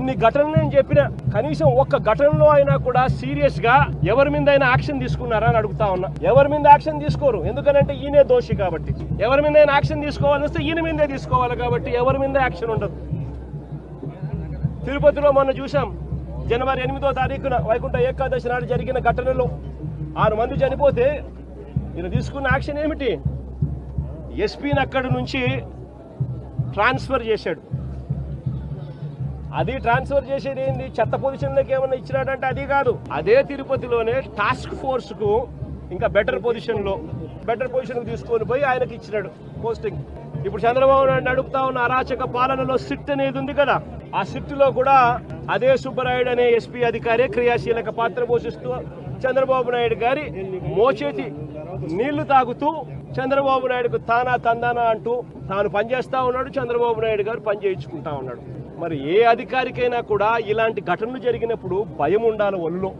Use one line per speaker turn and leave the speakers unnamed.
ఇన్ని ఘటనలు నేను చెప్పిన కనీసం ఒక్క ఘటనలో అయినా కూడా సీరియస్గా ఎవరి మీద అయినా యాక్షన్ తీసుకున్నారా అని అడుగుతా ఉన్నా. ఎవరి మీద యాక్షన్ తీసుకోరు. ఎందుకంటే ఈయనే దోషి కాబట్టి. ఎవరి మీద అయినా యాక్షన్ తీసుకోవాలని వస్తే ఈయన మీదే తీసుకోవాలి కాబట్టి ఎవరి మీద యాక్షన్ ఉండదు. తిరుపతిలో మొన్న చూసాం జనవరి ఎనిమిదో తారీఖున వైకుంఠ ఏకాదశి నాడు జరిగిన ఘటనలో ఆరు మంది చనిపోతే ఈయన తీసుకున్న యాక్షన్ ఏమిటి? ఎస్పీని అక్కడి నుంచి ట్రాన్స్ఫర్ చేశాడు. అది ట్రాన్స్ఫర్ చేసేది ఏంది? చెత్త పొజిషన్లోకి ఏమైనా ఇచ్చినాడంటే అది కాదు. అదే తిరుపతిలోనే టాస్క్ ఫోర్స్కు ఇంకా బెటర్ పొజిషన్లో బెటర్ పొజిషన్కు తీసుకొని పోయి ఆయనకి ఇచ్చినాడు పోస్టింగ్. ఇప్పుడు చంద్రబాబు నాయుడు అడుగుతా ఉన్న అరాచక పాలనలో సిట్ అనేది ఉంది కదా? ఆ సిట్లో కూడా అదే సుబ్బరాయుడు అనే ఎస్పీ అధికారి క్రియాశీలక పాత్ర పోషిస్తూ చంద్రబాబు నాయుడు గారి మోచేతి నీళ్ళు తాగుతూ చంద్రబాబు నాయుడుకు తానా తందానా అంటూ తాను పనిచేస్తా ఉన్నాడు చంద్రబాబు నాయుడు గారు పని చేయించుకుంటా ఉన్నాడు. మరి ఏ అధికారికైనా కూడా ఇలాంటి ఘటనలు జరిగినప్పుడు భయం ఉండాలి ఒళ్ళో.